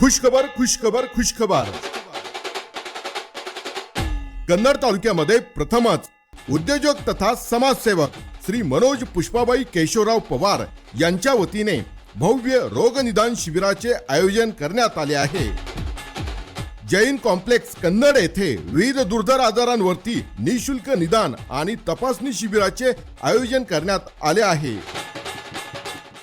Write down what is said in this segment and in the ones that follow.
खुशखबर खुशखबर खुशखबर. कन्नड तालुक्यामध्ये प्रथमच उद्योजक तथा समाजसेवक श्री मनोज पुष्पाबाई केशवराव पवार यांच्या वतीने भव्य रोगनिदान शिबिराचे आयोजन करण्यात आले आहे. जैन कॉम्प्लेक्स कन्नड येथे विविध दुर्धर आजारांवरती निशुल्क निदान आणि तपासणी शिबिराचे आयोजन करण्यात आले आहे.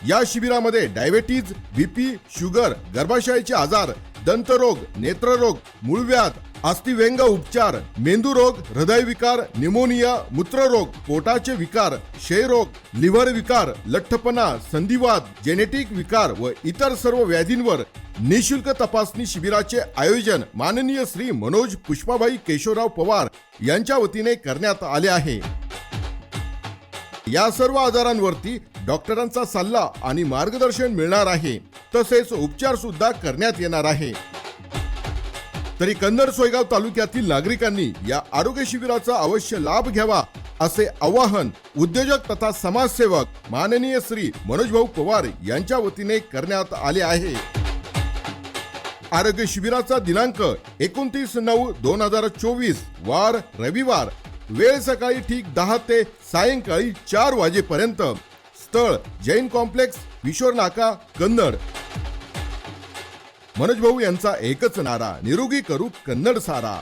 या शिबिरामध्ये डायबेटीज बीपी शुगर गर्भाशयाचे आजार दंतरोग नेत्ररोग मूळव्याध अस्थिव्यंग उपचार मेंदूरोग हृदयविकार निमोनिया मूत्ररोग पोटाचे विकार क्षयरोग लिव्हर विकार लठ्ठपणा संधिवात जेनेटिक विकार व इतर सर्व व्याधींवर निशुल्क तपासणी शिबिराचे आयोजन माननीय श्री मनोज पुष्पाबाई केशवराव पवार यांच्या वतीने करण्यात आले आहे. या सर्व आजारांवरती डॉक्टरांचा सल्ला आणि मार्गदर्शन मिळणार आहे. तसेच उपचार सुद्धा करण्यात येणार आहे. तरी कन्नड सोयगाव तालुक्यातील नागरिकांनी या आरोग्य शिबिराचा अवश्य लाभ घ्यावा असे आवाहन उद्योजक तथा समाजसेवक माननीय श्री मनोज भाऊ पवार यांच्या वतीने करण्यात आले आहे. आरोग्य शिबिराचा दिनांक एकोणतीस नऊ दोन हजार चोवीस वार रविवार वेळ सकाळी ठीक दहा ते सायंकाळी चार वाजेपर्यंत स्थळ जैन कॉम्प्लेक्स किशोर नाका कन्नड. मनोज भाऊ यांचा एकच नारा निरोगी करू कन्नड सारा.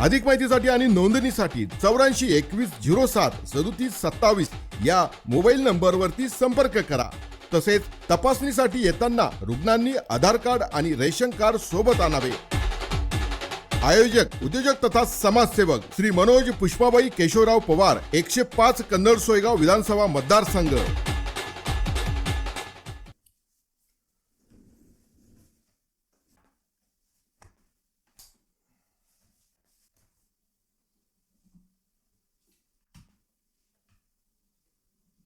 अधिक माहितीसाठी आणि नोंदणीसाठी चौऱ्याऐंशी एकवीस झिरो सात सदोतीस सत्तावीस या मोबाईल नंबरवरती संपर्क करा. तसेच तपासणीसाठी येताना रुग्णांनी आधार कार्ड आणि रेशन कार्ड सोबत आणावे. आयोजक उद्योजक तथा समाजसेवक श्री मनोज पुष्पाबाई केशवराव पवार एकशे पाच कन्नड सोयगाव विधानसभा मतदारसंघ.